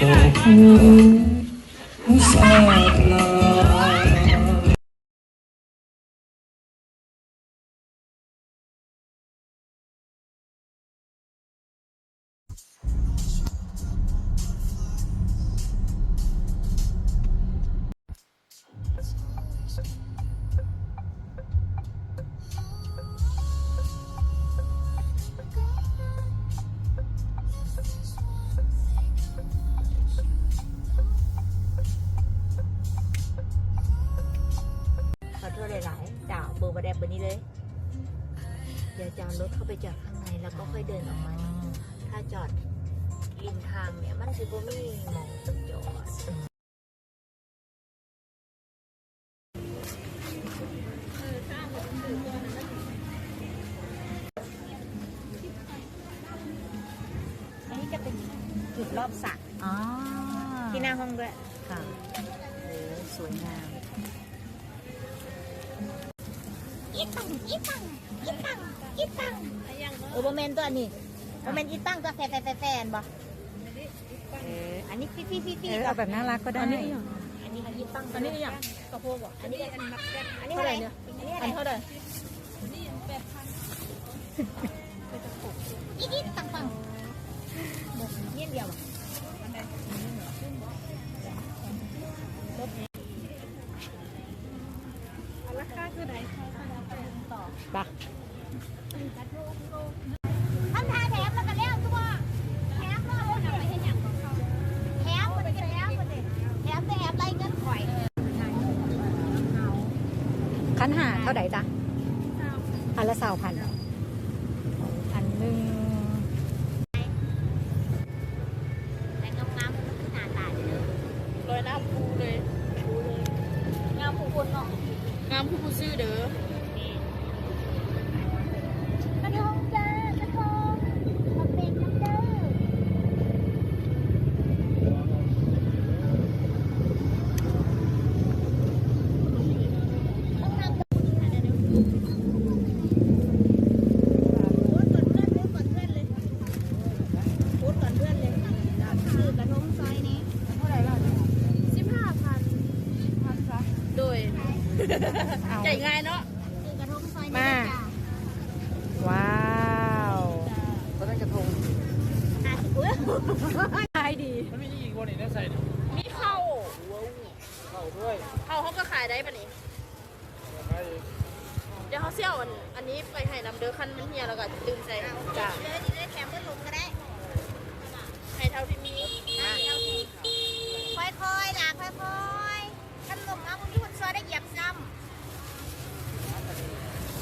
โแดบเบอร์นี้เลยเดี๋ยวจะเอารถเข้าไปจอดข้างในแล้วก็ค่อยเดินออกมา ถ้าจอดริมทางเนี่ยมันคือบ่มีหมองจอดอันนี้จะเป็นจุดรอบสระอ๋อที่หน้าห้องด้วยค่ะโอ้สวยงาม อีตังอีตังอีตังอีตังเออโมเมนตัวนี้โมเมนอีตังตัวแฟนแฟนแฟนบ่เอออันนี้พี่พี่พี่เอพี่อเอาแบบน่ารักก็ได้อันนี้อีตังอันนี้อย่างกระโปงบ่อันนี้อันนี้เท่าไหร่เนี่ยอันนี้เท่าไหร่อีนี่ตังตังเงี้ยเดียวราคาคือไหน ปะ ทำทาแถมแล้วกันแล้วตัวแถมมาคนไปเห็นอย่างของเขาแถมคนไปแถมคนเด็แถมไปแอบไล่เงินข่อย คันหาเท่าไหร่จ๊ะอันละสาวพัน ใจง่ายเนาะคือกระทงซอยนี้มาจ้ะว้าวก็ได้กระทงอะอุ๊ยขายดี มันมีอีกคนอีกนะใส่มีเข้าเข้าด้วยเข้าเขาก็ขายได้ปะนี่ไปเดี๋ยวเขาเสี่ยวอันอันนี้ไปให้น้ำเด้อคันมันเฮียแล้วก็ดึงใส่จ้ะดีเลยดีเลยแถมเพื่อนลุงก็ได้ ให้เท่าที่มี ค่อยๆล่ะค่อยๆขนมมาพวกนี้คนซอยได้เหยียบซ้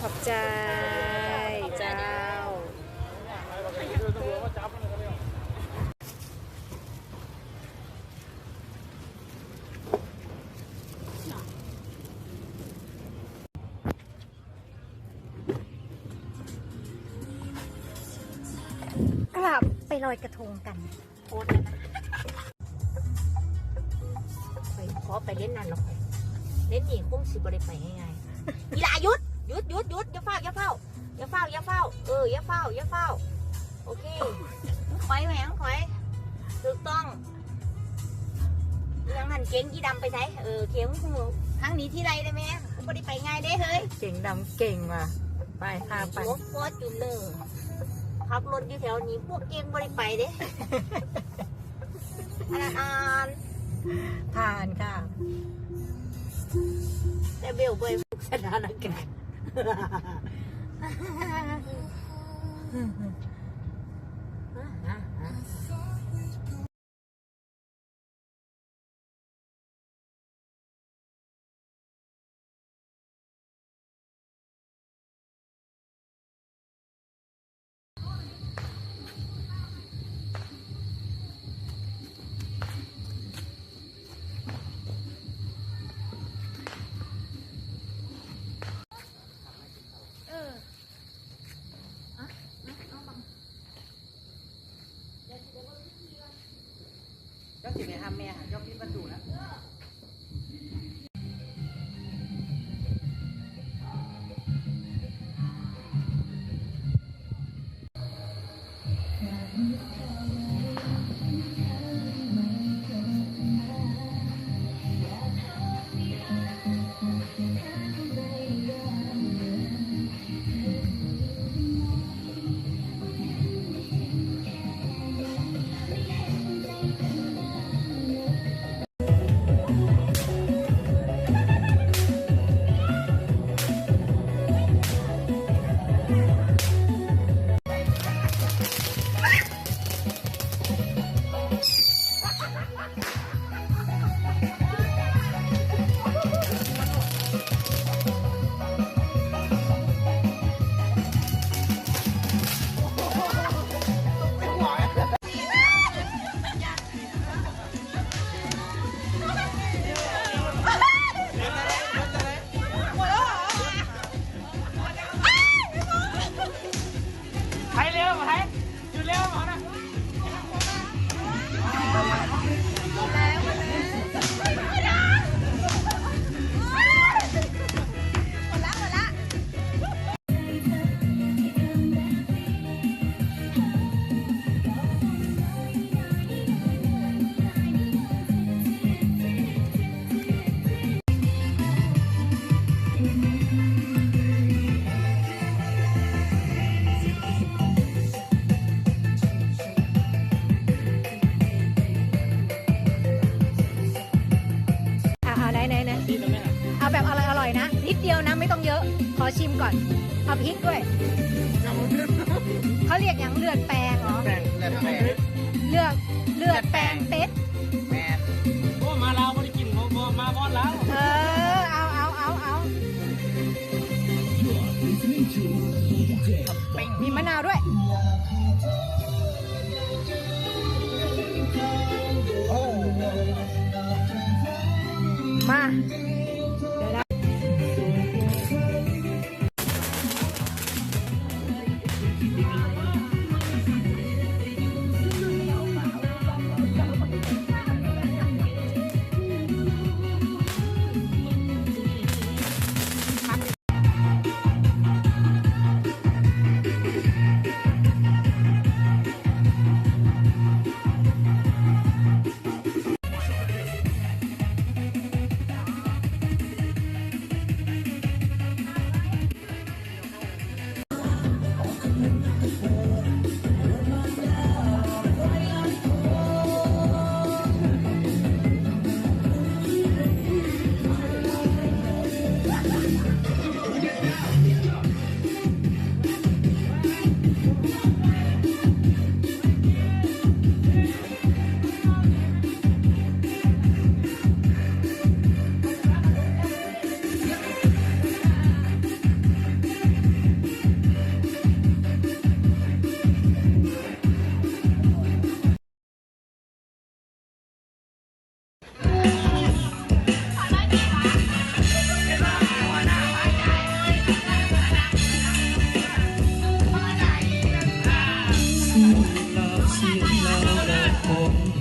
ขอบใจเจ้าำกลับไปลอยกระทงกันโคตรนะไปขอไปเล่นนั่นหรอกเล่นนี่คงสิบริไปง่ายๆอีลาหยุด หยุดหยุดหยุดอย่าเฝ้าอย่าเฝ้าอย่าเฝ้าอย่าเฝ้าเอออย่าเฝ้าอย่าเฝ้าโอเคคอยแหวงคอยถูกต้องยังหันเก่งยี่ดำไปใช้เออเข็มหูครั้งนี้ที่ไรได้ไหมบริไปง่ายได้เฮ้ยเก่งดำเก่งว่ะไปพาไปรถฟอร์จูเนอร์ขับรถอยู่แถวนี้พวกเก่งบริไปเด้อันนั้นอ่านผ่านค่ะแต่เบลเบยทุกสถานการณ์ Ha, ha, ha. แม่ยก ก่อน เอาพริกด้วย เขาเรียกอย่างเลือดแปลงเหรอ แปลงเลือดแปลงเลือดเลือดแปลง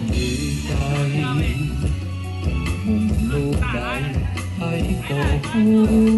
người tay mùng lúa đại hay cầu vui